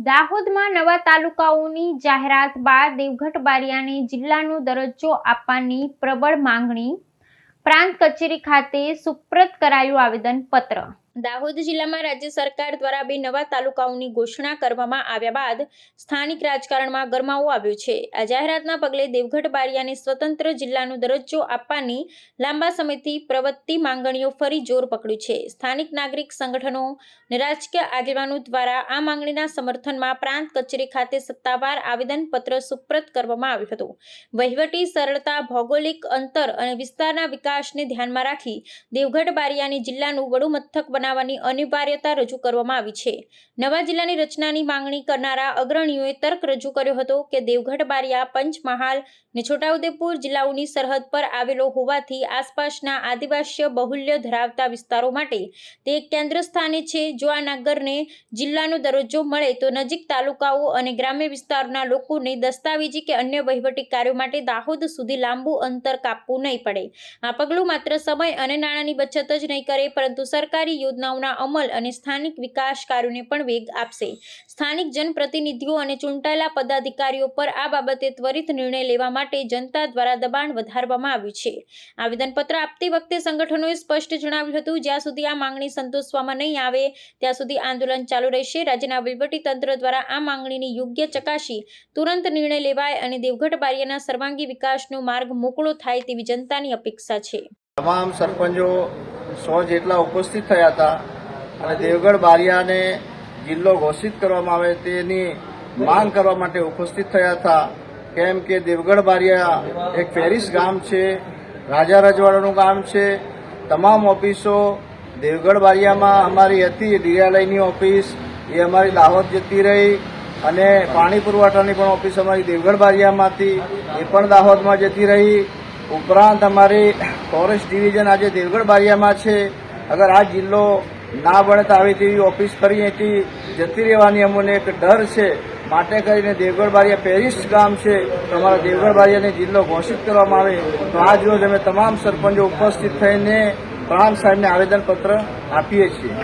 દાહોદમાં નવા તાલુકાઓની જાહેરાત બાદ દેવગઢ બારિયાને જિલ્લાનો દરજ્જો આપવાની પ્રબળ માંગણી પ્રાંત કચેરી ખાતે સુપ્રત કરાયું આવેદનપત્ર. દાહોદ જિલ્લામાં રાજ્ય સરકાર દ્વારા બે નવા તાલુકાઓની ઘોષણા કરવામાં આવ્યા બાદ સ્થાનિક રાજકારણમાં ગરમાવો આવ્યો છે. આ જાહેરાતના પગલે દેવગઢ બારિયાને સ્વતંત્ર જિલ્લાનો દરજ્જો આપવાની લાંબા સમયથી પ્રવર્તતી માંગણીઓ ફરી જોર પકડ્યું છે. સ્થાનિક નાગરિક સંગઠનો અને રાજકીય આગેવાનો દ્વારા આ માંગણીના સમર્થનમાં પ્રાંત કચેરી ખાતે સત્તાવાર આવેદનપત્ર સુપ્રત કરવામાં આવ્યું હતું. વહીવટી સરળતા, ભૌગોલિક અંતર અને વિસ્તારના વિકાસને ધ્યાનમાં રાખી દેવગઢ બારિયાની જિલ્લાનું વડું મથક બનાવવાની અનિવાર્યતા રજૂ કરવામાં આવી છે. નવા જિલ્લાની રચનાની માંગણી કરનારા અગ્રણીઓએ તર્ક રજૂ કર્યો હતો કે દેવગઢ બારિયા, પંચમહાલ ને છોટાઉદેપુર જિલ્લાઓની સરહદ પર આવેલો હોવાથી આસપાસના આદિવાસી બહુલ્ય ધરાવતા વિસ્તારો માટે તે કેન્દ્ર સ્થાને છે. જો આ નગરને જિલ્લાનો દરજ્જો મળે તો નજીક તાલુકાઓ અને ગ્રામ્ય વિસ્તારોના લોકોને દસ્તાવેજી કે અન્ય વહીવટી કાર્યો માટે દાહોદ સુધી લાંબુ અંતર કાપવું નહીં પડે. આ પગલું માત્ર સમય અને નાણાંની બચત જ નહીં કરે, પરંતુ સરકારી યોજનાઓના અમલ અને સ્થાનિક વિકાસ કાર્યોને પણ વેગ આપશે. સ્થાનિક જનપ્રતિનિધિઓ અને ચૂંટાયેલા પદાધિકારીઓ પર આ બાબતે ત્વરિત નિર્ણય લેવા માટે જનતા દ્વારા દબાણ વધારવામાં આવ્યું છે. આવેદનપત્ર આપતી વખતે સંગઠનોએ સ્પષ્ટ જણાવ્યું હતું, જ્યાં સુધી આ માંગણી સંતોષવામાં નહીં આવે, ત્યાં સુધી આંદોલન ચાલુ રહેશે. રાજ્યના વહીવટી તંત્ર દ્વારા આ માંગણીની યોગ્ય ચકાસી, તુરંત નિર્ણય લેવાય અને દેવગઢ બારિયાના સર્વાંગી વિકાસનો માર્ગ મોકળો થાય તેવી જનતાની અપેક્ષા છે. તમામ સરપંચો સો જેટલા ઉપસ્થિત થયા હતા અને દેવગઢ બારિયાને જિલ્લો ઘોષિત કરવામાં આવે તેની માંગ કરવા માટે ઉપસ્થિત થયા હતા. કેમ કે દેવગઢ બારિયા એક ફેરિસ ગામ છે, રાજા રજવાડાનું ગામ છે. તમામ ઓફિસો દેવગઢ બારિયામાં અમારી હતી, ડીઆરઆઈની ઓફિસ, એ અમારી દાહોદ જતી રહી અને પાણી પુરવઠાની પણ ઓફિસ અમારી દેવગઢ બારિયામાં હતી એ પણ દાહોદમાં જતી રહી. ઉપરાંત અમારી ફોરેસ્ટ ડિવિઝન આજે દેવગઢ બારિયામાં છે. અગર આ જિલ્લો ના બને તો આવી તેવી ઓફિસ કરીએ અહીંથી જતી રહેવાની અમને એક ડર છે. માટે કરીને દેવગઢ બારિયા પેરિસ ગામ છે. તો અમારા દેવગઢ બારિયાને જિલ્લો ઘોષિત કરવામાં આવે. તો આજ રોજ અમે તમામ સરપંચો ઉપસ્થિત થઈને પ્રાંત સાહેબને આવેદનપત્ર આપીએ છીએ.